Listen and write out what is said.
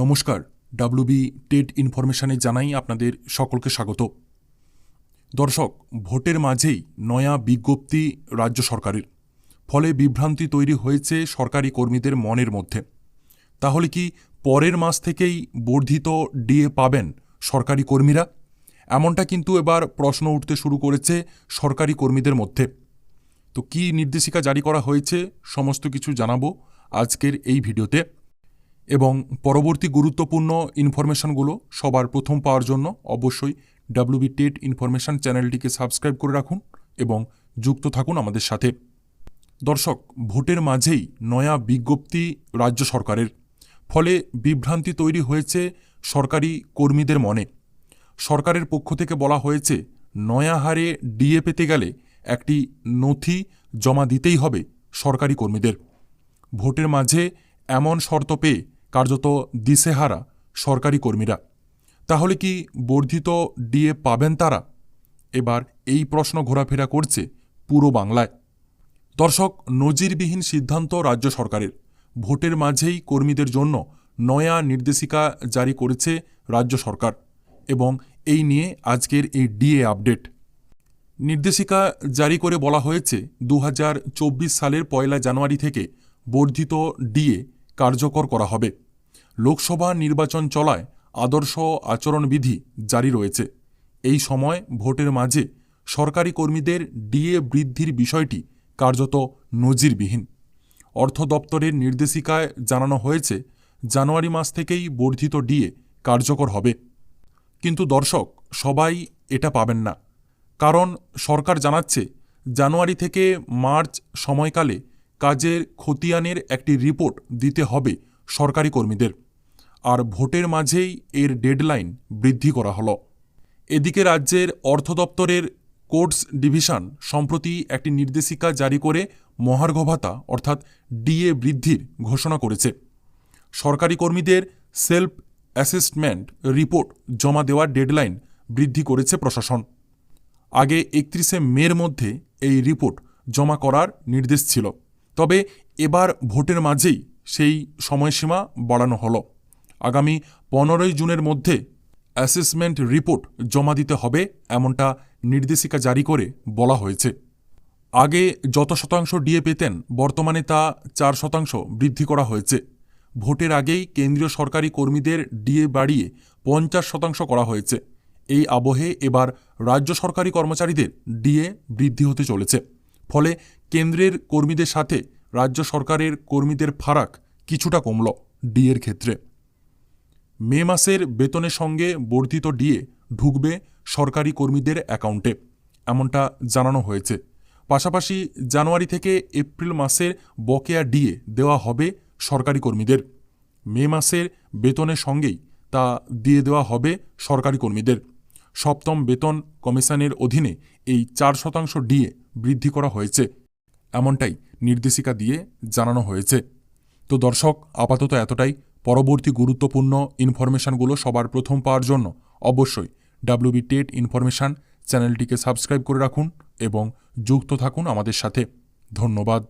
নমস্কার WB TET ইনফরমেশনে জানাই আপনাদের সকলকে স্বাগত। দর্শক, ভোটের মাঝেই নয়া বিজ্ঞপ্তি রাজ্য সরকারের। ফলে বিভ্রান্তি তৈরি হয়েছে সরকারি কর্মীদের মনের মধ্যে। তাহলে কি পরের মাস থেকেই বর্ধিত ডিএ পাবেন সরকারি কর্মীরা? এমনটা কিন্তু এবার প্রশ্ন উঠতে শুরু করেছে সরকারি কর্মীদের মধ্যে। তো কি নির্দেশিকা জারি করা হয়েছে সমস্ত কিছু জানাব আজকের এই ভিডিওতে। এবং পরবর্তী গুরুত্বপূর্ণ ইনফরমেশনগুলো সবার প্রথম পাওয়ার জন্য অবশ্যই ডাব্লিউবি টেট ইনফরমেশন চ্যানেলটিকে সাবস্ক্রাইব করে রাখুন এবং যুক্ত থাকুন আমাদের সাথে। দর্শক, ভোটের মাঝেই নয়া বিজ্ঞপ্তি রাজ্য সরকারের। ফলে বিভ্রান্তি তৈরি হয়েছে সরকারি কর্মীদের মনে। সরকারের পক্ষ থেকে বলা হয়েছে, নয়া হারে ডিএ পেতে গেলে একটি নথি জমা দিতেই হবে সরকারি কর্মীদের। ভোটের মাঝে এমন শর্ত পেয়ে কার্যত দিশেহারা সরকারি কর্মীরা। তাহলে কি বর্ধিত ডিএ পাবেন তারা? এবার এই প্রশ্ন ঘোরাফেরা করছে পুরো বাংলায়। দর্শক, নজিরবিহীন সিদ্ধান্ত রাজ্য সরকারের। ভোটের মাঝেই কর্মীদের জন্য নয়া নির্দেশিকা জারি করেছে রাজ্য সরকার এবং এই নিয়ে আজকের এই ডিএ আপডেট। নির্দেশিকা জারি করে বলা হয়েছে দু হাজার চব্বিশ সালের পয়লা জানুয়ারি থেকে বর্ধিত ডিএ কার্যকর করা হবে। লোকসভা নির্বাচন চলায় আদর্শ আচরণবিধি জারি রয়েছে। এই সময় ভোটের মাঝে সরকারি কর্মীদের ডিএ বৃদ্ধির বিষয়টি কার্যত নজিরবিহীন। অর্থ দপ্তরের নির্দেশিকায় জানানো হয়েছে, জানুয়ারি মাস থেকেই বর্ধিত ডিএ কার্যকর হবে। কিন্তু দর্শক, সবাই এটা পাবেন না। কারণ সরকার জানাচ্ছে, জানুয়ারি থেকে মার্চ সময়কালে কাজের খতিয়ানের একটি রিপোর্ট দিতে হবে সরকারি কর্মীদের। আর ভোটের মাঝেই এর ডেডলাইন বৃদ্ধি করা হল। এদিকে রাজ্যের অর্থ দপ্তরের কোর্টস ডিভিশন সম্প্রতি একটি নির্দেশিকা জারি করে মহার্ঘ ভাতা, অর্থাৎ ডিএ বৃদ্ধির ঘোষণা করেছে। সরকারি কর্মীদের সেলফ অ্যাসেসমেন্ট রিপোর্ট জমা দেওয়ার ডেডলাইন বৃদ্ধি করেছে প্রশাসন। আগে একত্রিশে মের মধ্যে এই রিপোর্ট জমা করার নির্দেশ ছিল। তবে এবার ভোটের মাঝেই সেই সময়সীমা বাড়ানো হলো। আগামী পনেরোই জুনের মধ্যে অ্যাসেসমেন্ট রিপোর্ট জমা দিতে হবে এমনটা নির্দেশিকা জারি করে বলা হয়েছে। আগে যত শতাংশ ডিএ পেতেন, বর্তমানে তা চার শতাংশ বৃদ্ধি করা হয়েছে। ভোটের আগেই কেন্দ্রীয় সরকারি কর্মীদের ডিএ বাড়িয়ে পঞ্চাশ শতাংশ করা হয়েছে। এই আবহে এবার রাজ্য সরকারি কর্মচারীদের ডিএ বৃদ্ধি হতে চলেছে। ফলে কেন্দ্রের কর্মীদের সাথে রাজ্য সরকারের কর্মীদের ফারাক কিছুটা কমল ডিএর ক্ষেত্রে। মে মাসের বেতনের সঙ্গে বর্ধিত ডিএ ঢুকবে সরকারি কর্মীদের অ্যাকাউন্টে, এমনটা জানানো হয়েছে। পাশাপাশি জানুয়ারি থেকে এপ্রিল মাসের বকেয়া ডিএ দেওয়া হবে সরকারি কর্মীদের। মে মাসের বেতনের সঙ্গেই তা দিয়ে দেওয়া হবে সরকারি কর্মীদের। সপ্তম বেতন কমিশনের অধীনে এই চার শতাংশ ডিএ বৃদ্ধি করা হয়েছে। এমনটাই নির্দেশিকা দিয়ে জানানো হয়েছে। তো দর্শক, আপাতত এতটাই। পরবর্তী গুরুত্বপূর্ণ ইনফরমেশনগুলো সবার প্রথম পাওয়ার জন্য অবশ্যই ডাব্লিউবি টেট ইনফরমেশন চ্যানেলটিকে সাবস্ক্রাইব করে রাখুন এবং যুক্ত থাকুন আমাদের সাথে। ধন্যবাদ।